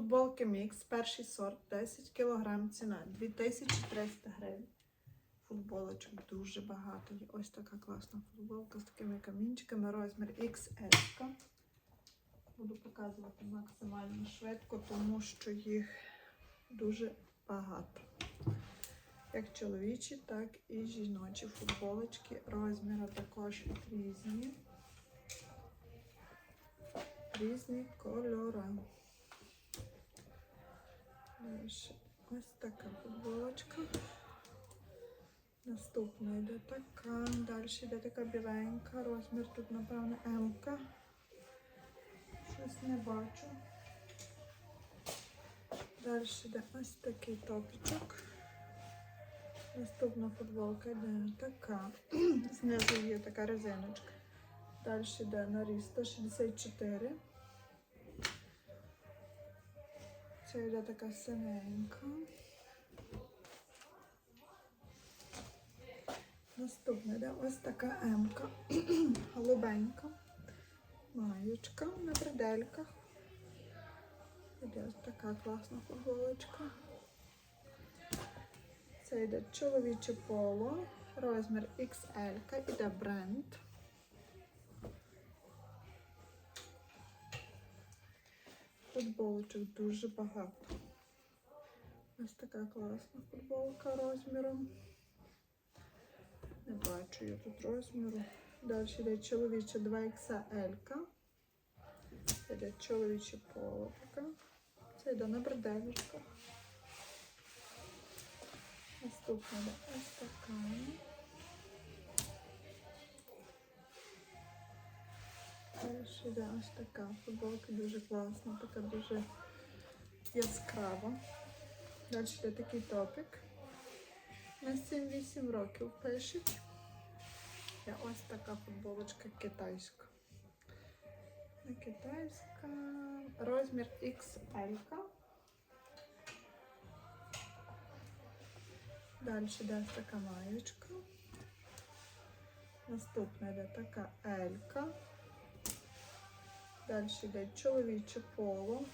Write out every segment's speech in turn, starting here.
Футболки мікс, перший сорт, 10 кг ціна, 2300 гривень. Футболочок дуже багато. Ось така класна футболка з такими камінчиками, розмір XL. Буду показувати максимально швидко, тому що їх дуже багато. Як чоловічі, так і жіночі футболочки. Розміри також різні. Різні кольори. Наступна йде така. Далі йде така біленька. Розмір тут, напевно, М. -ка. Щось не бачу. Далі йде ось такий топічок. Наступна футболка йде така. Знизу є така резиночка. Далі йде наріз 164. Це йде така синенька. Наступна йде ось така М-ка. Голубенька. Маєчка на бредельках. Іде ось така класна футболочка. Це йде чоловіче поло, розмір XL, іде бренд. Футболочок дуже багато. Ось така класна футболка розміром. Не бачу я тут розміру. Далі йде чоловіче 2XL. Це йде чоловіче поло така. Це йде на бределюшках. Наступна йде ось така. Далі йде ось така футболка дуже класна, така дуже яскрава. Далі йде такий топик. На 7-8 років пишуть. Є ось така футболочка китайська. Китайська. Розмір XL. Далі йде така маєчка. Наступна йде така Елька. Далі йде чоловіче поло.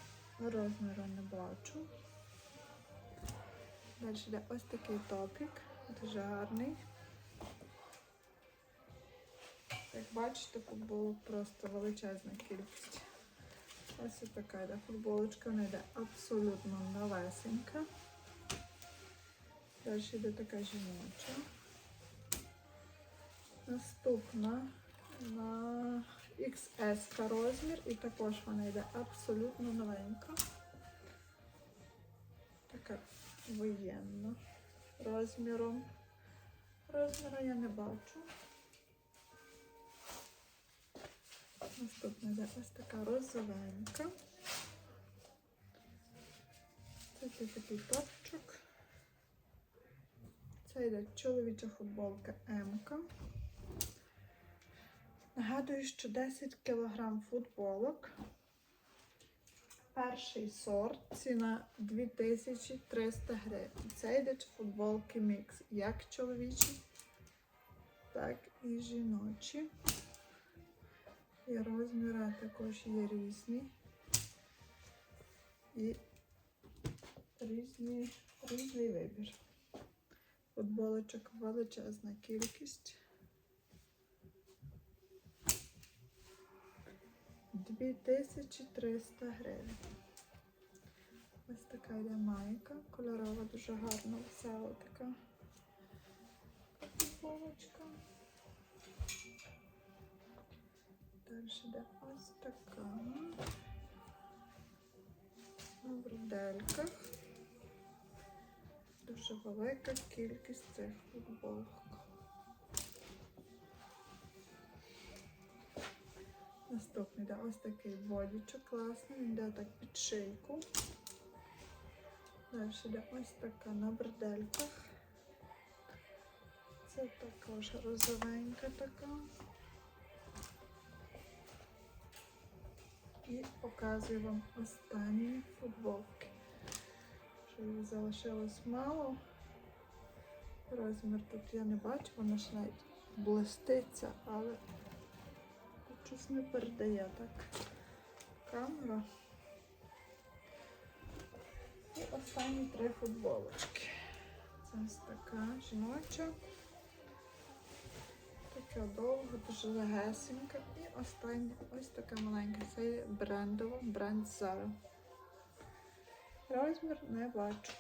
Розміру не бачу. Далі йде ось такий топік. Дуже гарний. Як бачите, футболок просто величезна кількість. Ось і така йде футболочка, вона йде абсолютно новесенька. Далі йде така жіноча. Наступна на XS розмір і також вона йде абсолютно новенька. Така воєнна розміром. Розміру я не бачу. Наступна йде ось така розовенька. Це такий топчик. Це йде чоловіча футболка М-ка. Нагадую, що 10 кг футболок. Перший сорт, ціна 2300 гривень. Це йде футболки мікс, як чоловічі, так і жіночі. І розміри також є різні. І різні, різний вибір. Футболочок величезна кількість. 2300 гривень. Ось така йде майка, кольорова, дуже гарна, весела така футболочка. Далі йде ось така. На брудельках. Дуже велика кількість цих футболок. Наступний йде ось такий бодічок класний, він йде так під шийку. Далі йде ось така на бредельках. Це також розовенька така. І показую вам останні футболки. Що їх залишилось мало. Розмір тут я не бачу, вона ж навіть блиститься, але щось не передає так камера. І останні три футболочки. Це ось така жіноча. Така довга, дуже легесенька. І остання ось така маленька. Це брендова, бренд Zara. Розмір не бачу.